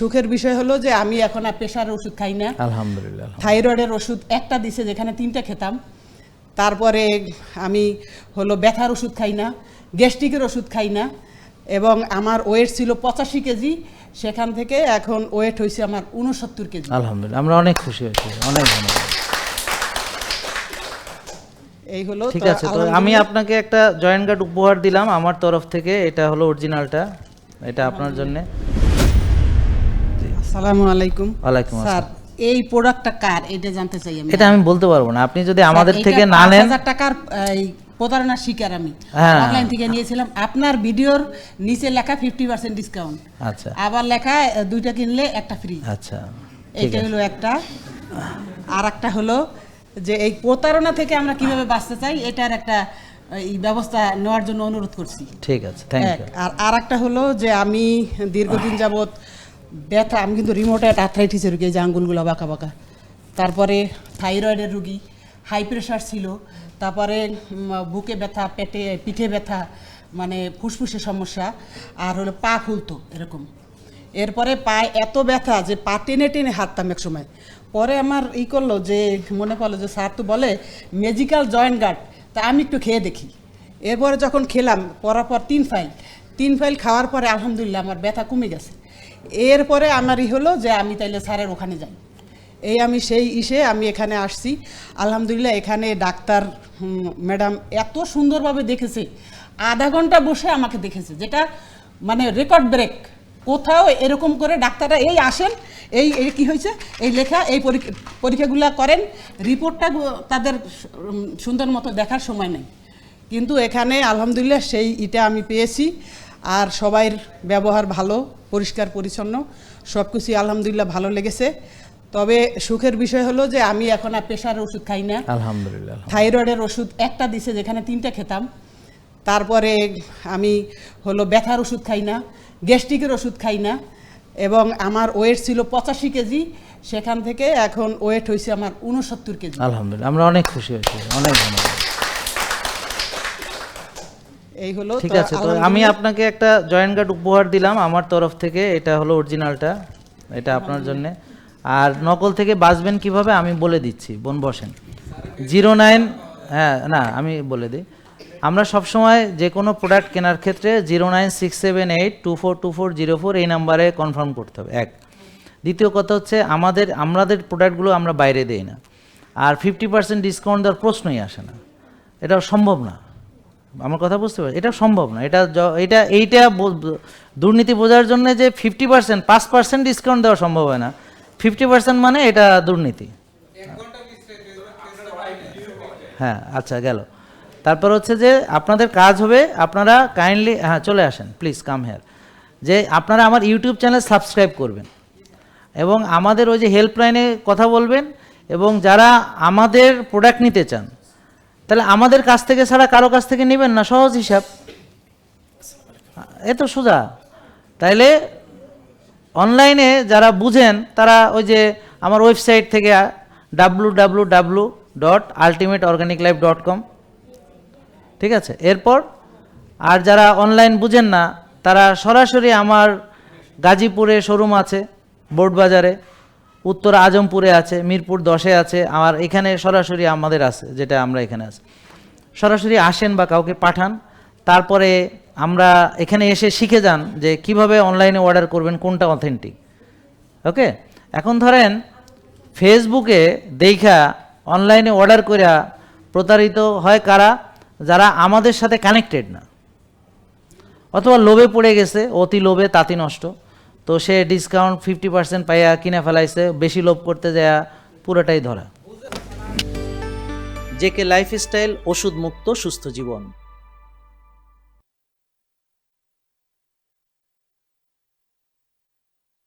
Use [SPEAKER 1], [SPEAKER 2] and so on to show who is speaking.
[SPEAKER 1] সুখের বিষয় হলো যে আমি এখন আর প্রেশারের ওষুধ খাই না।
[SPEAKER 2] আলহামদুলিল্লাহ
[SPEAKER 1] থাইরয়েডের ওষুধ একটা দিছে যেখানে তিনটা খেতাম। তারপরে আমি হলো ব্যথার ওষুধ খাই না গ্যাস্ট্রিকের ওষুধ খাই না এবং আমার ওয়েট ছিল পঁচাশি কেজি সেখান থেকে এখন ওয়েট হয়েছে আমার উনসত্তর কেজি।
[SPEAKER 2] আলহামদুলিল্লাহ আমরা অনেক খুশি হয়েছি অনেক ধন্যবাদ।
[SPEAKER 1] এই হলো
[SPEAKER 2] ঠিক আছে তো আমি আপনাকে একটা জয়েন্ট গার্ড উপহার দিলাম আমার তরফ থেকে এটা হলো অরিজিনালটা এটা আপনার জন্য।
[SPEAKER 1] আসসালামু আলাইকুম।
[SPEAKER 2] ওয়ালাইকুম
[SPEAKER 1] স্যার এই প্রোডাক্টটা কার? এটা জানতে চাই আমি।
[SPEAKER 2] এটা আমি বলতে পারব না। আপনি যদি আমাদের থেকে না নেন
[SPEAKER 1] হাজার টাকার এই প্রতারণার শিকার আমি।
[SPEAKER 2] হ্যাঁ।
[SPEAKER 1] অনলাইন থেকে নিয়েছিলাম। আপনার ভিডিওর নিচে লেখা ফিফটি পার্সেন্ট ডিসকাউন্ট
[SPEAKER 2] আচ্ছা।
[SPEAKER 1] আবার লেখা দুইটা কিনলে একটা ফ্রি
[SPEAKER 2] আচ্ছা। আছে।
[SPEAKER 1] হলো একটা। আর একটা হলো যে এই প্রতারণা থেকে আমরা কীভাবে বাঁচতে চাই এটার একটা এই ব্যবস্থা নেওয়ার জন্য অনুরোধ করছি।
[SPEAKER 2] ঠিক আছে থ্যাংক ইউ
[SPEAKER 1] আর আর একটা হলো যে আমি দীর্ঘদিন যাবৎ ব্যথা, আমি কিন্তু রিমোটেড আর্থ্রাইটিসের রুগী যে আঙ্গুলগুলো বাঁকা বাঁকা তারপরে থাইরয়েডের রুগী হাই প্রেশার ছিল। তারপরে বুকে ব্যথা, পেটে, পিঠে ব্যথা মানে ফুসফুসের সমস্যা, আর হলো পা ফুলতো, এরকম। এরপরে পায়ে এত ব্যথা যে পা টেনে টেনে হাঁটতাম এক সময়। পরে আমার ই করল যে, মনে পড়ল যে, স্যার তো বলে মেজিক্যাল জয়েন্ট গার্ড তা আমি একটু খেয়ে দেখি। এরপরে যখন খেলাম, পরাপর তিন ফাইল তিন ফাইল খাওয়ার পরে আলহামদুলিল্লাহ আমার ব্যথা কমে গেছে। এরপরে আমারই হলো যে আমি তাইলে স্যারের ওখানে যাই। এই আমি সেই ইসে আমি এখানে আসছি। আলহামদুলিল্লাহ এখানে ডাক্তার ম্যাডাম এত সুন্দরভাবে দেখেছে। আধা ঘণ্টা বসে আমাকে দেখেছে। যেটা মানে রেকর্ড ব্রেক। কোথাও এরকম করে ডাক্তাররা এই আসেন, এই এই কি হয়েছে? এই লেখা, এই পরীক্ষা পরীক্ষাগুলো করেন। রিপোর্টটা তাদের সুন্দর মতো দেখার সময় নেই। কিন্তু এখানে আলহামদুলিল্লাহ সেই ইটা আমি পেয়েছি। আর সবাইর ব্যবহার ভালো পরিষ্কার পরিচ্ছন্ন সব কিছুই আলহামদুলিল্লাহ ভালো লেগেছে। তবে সুখের বিষয় হলো যে আমি এখন আর প্রেশার ওষুধ খাই না।
[SPEAKER 2] আলহামদুলিল্লাহ
[SPEAKER 1] থাইরয়েডের ওষুধ একটা দিছে যেখানে তিনটা খেতাম। তারপরে আমি হলো ব্যথার ওষুধ খাই না গ্যাস্ট্রিকের ওষুধ খাই না এবং আমার ওয়েট ছিল পঁচাশি কেজি। সেখান থেকে এখন ওয়েট হয়েছে আমার উনসত্তর কেজি।
[SPEAKER 2] আলহামদুলিল্লাহ আমরা অনেক খুশি হয়েছি অনেক ধন্যবাদ।
[SPEAKER 1] এই হলো
[SPEAKER 2] ঠিক আছে তো আমি আপনাকে একটা জয়েন্ট কার্ড উপহার দিলাম আমার তরফ থেকে এটা হলো অরিজিনালটা এটা আপনার জন্য। আর নকল থেকে বাঁচবেন কীভাবে আমি বলে দিচ্ছি বোন বসেন। জিরো নাইন হ্যাঁ না আমি বলে দিই। আমরা সবসময় যে কোনো প্রোডাক্ট কেনার ক্ষেত্রে zero nine six seven eight two four two four zero four এই নাম্বারে কনফার্ম করতে হবে এক। দ্বিতীয় কথা হচ্ছে আমাদের আমাদের প্রোডাক্টগুলো আমরা বাইরে দেই না। আর ফিফটি পার্সেন্ট ডিসকাউন্ট দেওয়ার প্রশ্নই আসে না। এটা সম্ভব না। আমার কথা বুঝতে পারছি? এটা সম্ভব না। এটা এটা, এইটা দুর্নীতি বোঝার জন্য যে ফিফটি পার্সেন্ট পাঁচ পার্সেন্ট ডিসকাউন্ট দেওয়া সম্ভব হয় না। ফিফটি পার্সেন্ট মানে এটা দুর্নীতি। হ্যাঁ আচ্ছা গেল। তারপর হচ্ছে যে আপনাদের কাজ হবে, আপনারা কাইন্ডলি হ্যাঁ চলে আসেন প্লিজ কাম হেয়ার যে আপনারা আমার ইউটিউব চ্যানেল সাবস্ক্রাইব করবেন। এবং আমাদের ওই যে হেল্পলাইনে কথা বলবেন, এবং যারা আমাদের প্রোডাক্ট নিতে চান তাহলে আমাদের কাছ থেকে ছাড়া কারও কাছ থেকে নেবেন না? সহজ হিসাব। এ তো সোজা। তাইলে অনলাইনে যারা বুঝেন, তারা ওই যে আমার ওয়েবসাইট থেকে W W W dot ultimate organic life dot com ঠিক আছে? এরপর, আর যারা অনলাইন বুঝেন না, তারা সরাসরি আমার গাজীপুরে শোরুম আছে বোর্ডবাজারে উত্তর আজমপুরে আছে, মিরপুর দশে আছে আমার এখানে সরাসরি আমাদের আছে, যেটা আমরা এখানে আছে। সরাসরি আসেন বা কাউকে পাঠান, তারপরে আমরা এখানে এসে শিখে যান যে কীভাবে অনলাইনে অর্ডার করবেন, কোনটা অথেন্টিক। ওকে? এখন ধরেন, ফেসবুকে দেখা অনলাইনে অর্ডার কইরা প্রতারিত হয় কারা? যারা আমাদের সাথে কানেক্টেড না। অথবা লোভে পড়ে গেছে, অতি লোভে, তাঁতি নষ্ট। তো সে ডিসকাউন্ট ফিফটি পার্সেন্ট পাইয়া কিনে ফেলাইছে, বেশি লোভ করতে যায় পুরোটাই ধরা। জেকে লাইফস্টাইল ওষুধ মুক্ত সুস্থ জীবন।